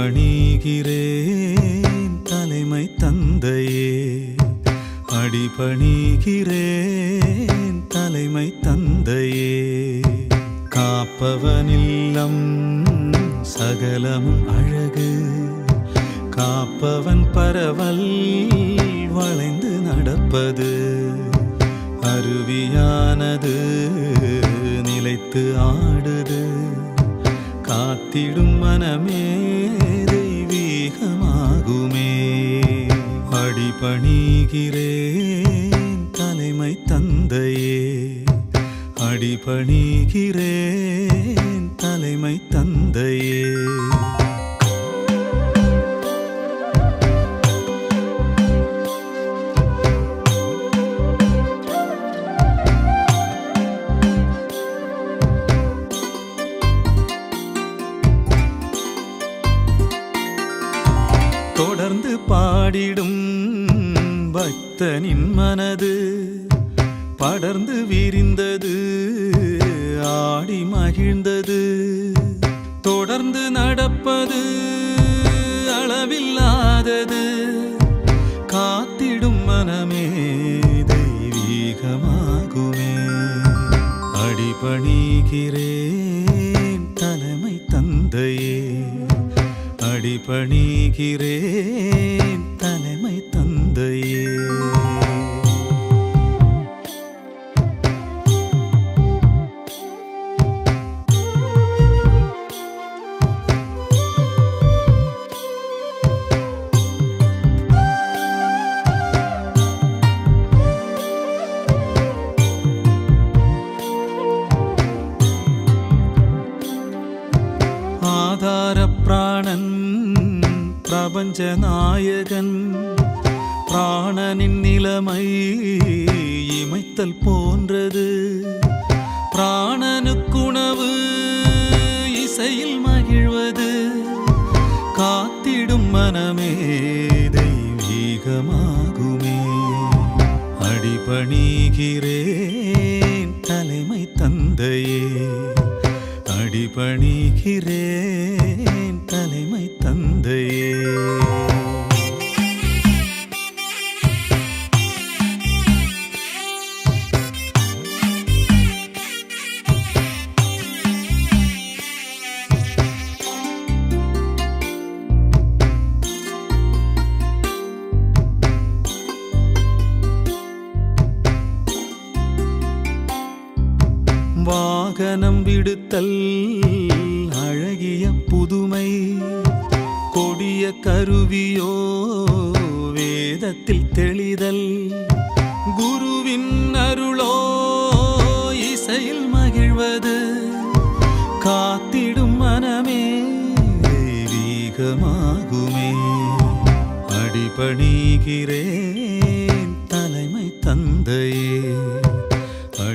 பணிகிறேன் தலைமை தந்தையே. அடிபணிகிறேன் தலைமை தந்தையே. காப்பவனில்லம் சகலமும் அழகு. காப்பவன் பரவல் வளைந்து நடப்பது. அருவியானது நிலைத்து ஆடுது. காத்திடும் மனமே பணிகிறேன் தலைமை தந்தையே. அடிபணிகிறேன் தலைமை தந்தையே. தொடர்ந்து பாடிடும் பக்தனின் மனது படர்ந்து விரிந்தது ஆடி மகிழ்ந்தது. தொடர்ந்து நடப்பது அளவில்லாதது. காத்திடும் மனமே தெய்வீகமாகுமே. அடிபணிகிறேன் தலைமை தந்தையே. அடிபணிகிறேன் தலைமை தந்தையே. பிரபஞ்ச நாயகன் பிராணனின் நிலைமை இமைத்தல் போன்றது. பிராணனுக்குணவு இசையில் மகிழ்வது. காத்திடும் மனமே தெய்வீகமாகுமே. அடிபணிகிறேன் தலைமை தந்தையே. அடிபணிகிறேன் வாகனம் விடுத்தல் அழகிய புதுமை கொடிய கருவியோ வேதத்தில் தெளிதல். குருவின் அருளோ இசையில் மகிழ்வது. காத்திடும் மனமே தெய்வீகமாகுமே. அடிபணிகிறேன் தலைமை தந்தையே.